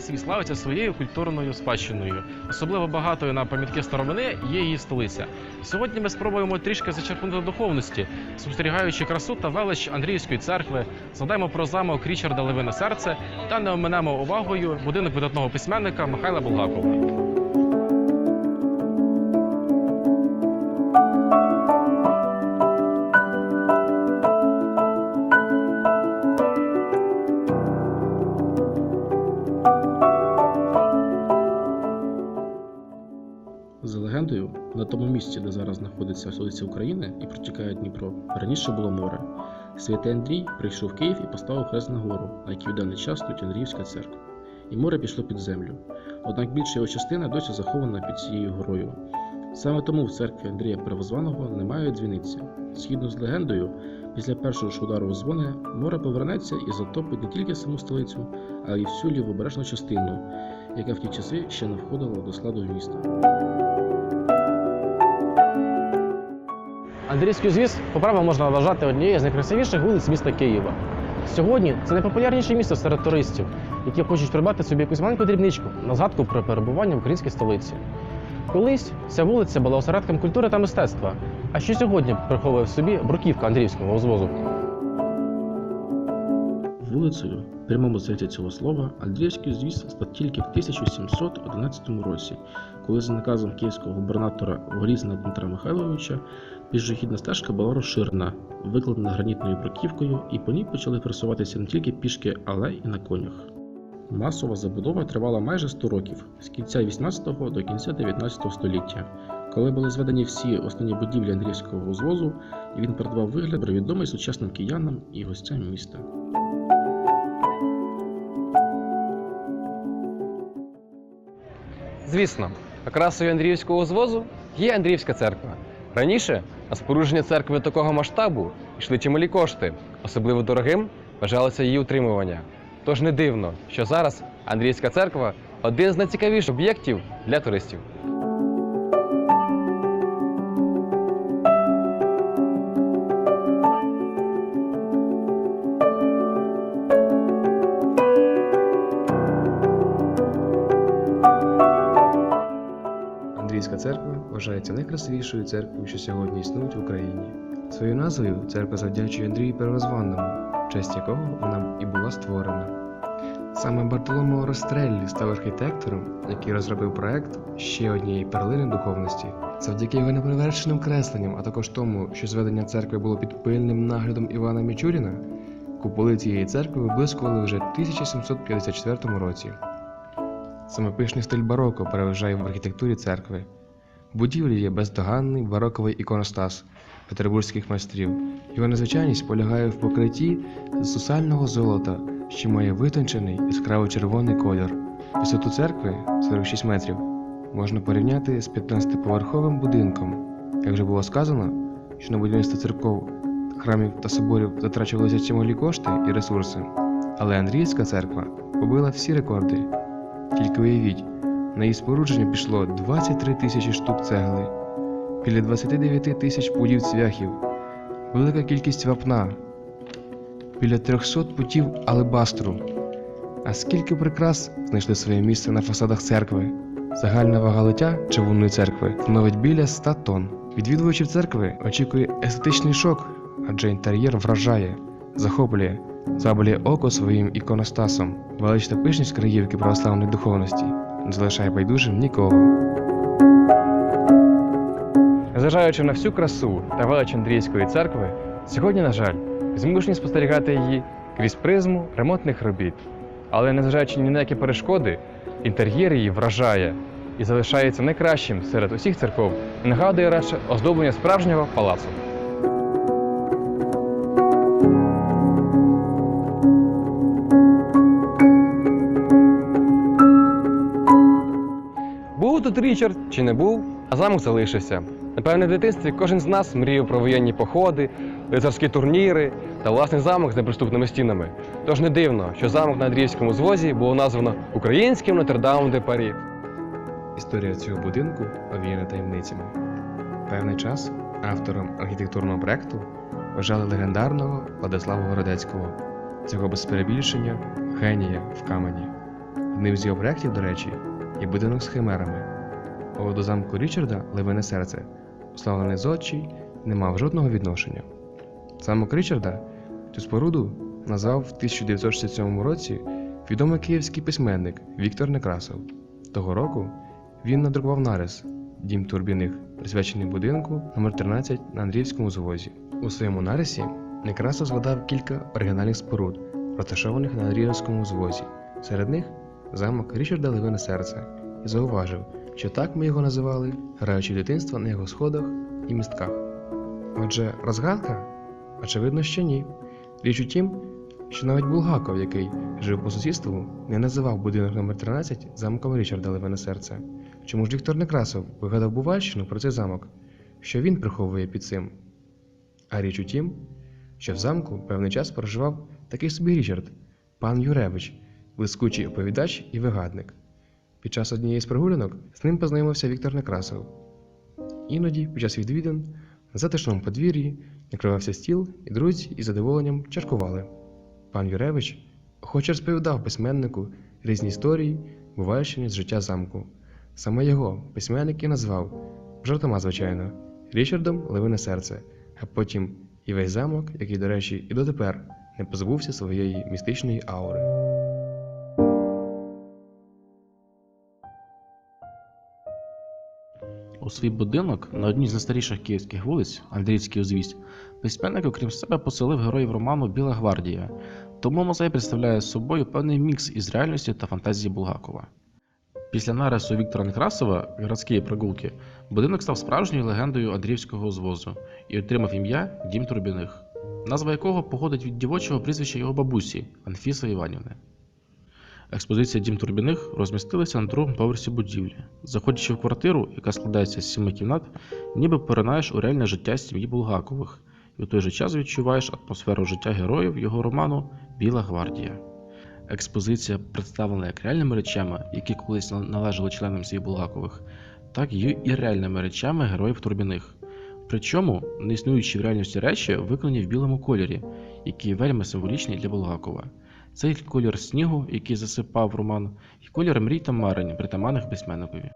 свій славиться своєю культурною спадщиною. Особливо багатою на пам'ятки старовини є її столиця. Сьогодні ми спробуємо трішки зачерпнути духовності, спостерігаючи красу та велич Андріївської церкви, згадаємо про замок Річарда Левина серце та не оминемо увагою будинок видатного письменника Михайла Булгакова. На тому місці, де зараз знаходиться столиця України і протікає Дніпро, раніше було море. Святий Андрій прийшов в Київ і поставив хрест на гору, на якій в даний час стоїть Андріївська церква. І море пішло під землю. Однак більша його частина досі захована під цією горою. Саме тому в церкві Андрія Первозваного немає дзвіниці. Згідно з легендою, після першого ж удару дзвони море повернеться і затопить не тільки саму столицю, але й всю лівобережну частину, яка в ті часи ще не входила до складу міста. Андрійський звіз по праву можна вважати однією з найкрасивіших вулиць міста Києва. Сьогодні це найпопулярніше місце серед туристів, які хочуть придбати собі якусь маленьку дрібничку на згадку про перебування в українській столиці. Колись ця вулиця була осередком культури та мистецтва, а що сьогодні приховує в собі бруківка Андріївського узвозу. Вулицею, в прямому сенсі цього слова, Андріївський звіз став тільки в 1711 році, коли за наказом київського губернатора Голізна Дмитра Михайловича пішохідна стежка була розширена, викладена гранітною бруківкою, і по ній почали пересуватися не тільки пішки, але й на конях. Масова забудова тривала майже 100 років з кінця 18 до кінця 19 століття. Коли були зведені всі основні будівлі Андріївського узвозу, він передавав вигляд відомий сучасним киянам і гостям міста. Звісно, окрасою Андріївського звозу є Андріївська церква. Раніше на спорудження церкви такого масштабу йшли чималі кошти. Особливо дорогим вважалося її утримування. Тож не дивно, що зараз Андрійська церква один з найцікавіших об'єктів для туристів. Андрійська церква вважається найкрасивішою церквою, що сьогодні існують в Україні. Своєю назвою церква завдячує Андрію Первозванному, в честь якого вона і була створена. Саме Бартоломео Ростреллі став архітектором, який розробив проект ще однієї перлини духовності. Завдяки його неперевершеним кресленням, а також тому, що зведення церкви було під пильним наглядом Івана Мічуріна, куполи цієї церкви виблискували вже в 1754 році. Саме пишний стиль бароко переважає в архітектурі церкви. Будівлі є бездоганний бароковий іконостас петербурзьких майстрів. Його незвичайність полягає в покритті сусального золота, що має витончений яскраво червоний колір. Висоту церкви 46 метрів можна порівняти з 15-поверховим будинком. Як вже було сказано, що на будівництво церков, храмів та соборів затрачувалися чималі кошти і ресурси. Але Андріївська церква побила всі рекорди. Тільки уявіть, на її спорудження пішло 23 тисячі штук цегли, біля 29 тисяч пудів цвяхів, велика кількість вапна, біля 300 путів алебастру. А скільки прикрас знайшли своє місце на фасадах церкви? Загальна вага лиття чавунної церкви становить біля 100 тонн. Відвідувачів церкви очікує естетичний шок, адже інтер'єр вражає, захоплює, заболює око своїм іконостасом. Велична пишність краївки православної духовності не залишає байдужим нікого. Незважаючи на всю красу та велич Андріївської церкви, сьогодні, на жаль, змушені спостерігати її крізь призму ремонтних робіт. Але незважаючи ні на які перешкоди, інтер'єр її вражає і залишається найкращим серед усіх церков і нагадує радше оздоблення справжнього палацу. Тут Річард чи не був, а замок залишився. Напевне, в дитинстві кожен з нас мріяв про воєнні походи, лицарські турніри та власний замок з неприступними стінами. Тож не дивно, що замок на Андріївському звозі було названо Українським Нотр-Дамом де Парі. Історія цього будинку овіяна таємницями. Певний час автором архітектурного проекту вважали легендарного Владислава Городецького, цього без перебільшення генія в камені. Одним з його проєктів, до речі, є будинок з химерами. А до замку Річарда Левине серце, уславлений зодчий, не мав жодного відношення. Замок Річарда цю споруду назвав в 1967 році відомий київський письменник Віктор Некрасов. Того року він надрукував нарис Дім Турбіних, присвячений будинку номер 13 на Андріївському звозі. У своєму нарисі Некрасов згадав кілька оригінальних споруд, розташованих на Андріївському звозі. Серед них замок Річарда Левине серце і зауважив, що так ми його називали, граючи дитинство на його сходах і містках. Отже, розгадка? Очевидно, що ні. Річ у тім, що навіть Булгаков, який жив по сусідству, не називав будинок номер 13 замком Річарда Левине серце. Чому ж Віктор Некрасов вигадав Бувальщину про цей замок? Що він приховує під цим? А річ у тім, що в замку певний час проживав такий собі Річард, пан Юревич, блискучий оповідач і вигадник. Під час однієї з прогулянок з ним познайомився Віктор Некрасов. Іноді, під час відвідин, на затишному подвір'ї накривався стіл, і друзі із задоволенням чаркували. Пан Юревич охоче розповідав письменнику різні історії, бувальщини з життя замку. Саме його письменник і назвав, жартома, звичайно, Річардом Левине серце, а потім і весь замок, який, до речі, і дотепер не позбувся своєї містичної аури. У свій будинок на одній з найстаріших київських вулиць, Андріївський узвість, письменник, окрім себе, поселив героїв роману Біла гвардія. Тому музей представляє собою певний мікс із реальності та фантазії Булгакова. Після нарису Віктора Некрасова «Городські прогулки будинок став справжньою легендою Андріївського звозу і отримав ім'я Дім Турбіних, назва якого походить від дівочого прізвища його бабусі Анфіси Іванівни. Експозиція Дім Турбіних розмістилася на другому поверсі будівлі. Заходячи в квартиру, яка складається з сіми кімнат, ніби поринаєш у реальне життя сім'ї Булгакових, і у той же час відчуваєш атмосферу життя героїв його роману Біла гвардія. Експозиція представлена як реальними речами, які колись належали членам сім'ї Булгакових, так і і реальними речами героїв Турбіних. Причому неіснуючі в реальності речі виконані в білому кольорі, який вельми символічний для Булгакова. Це і колір снігу, який засипав роман, і колір мрій та марень, притаманних письменникові.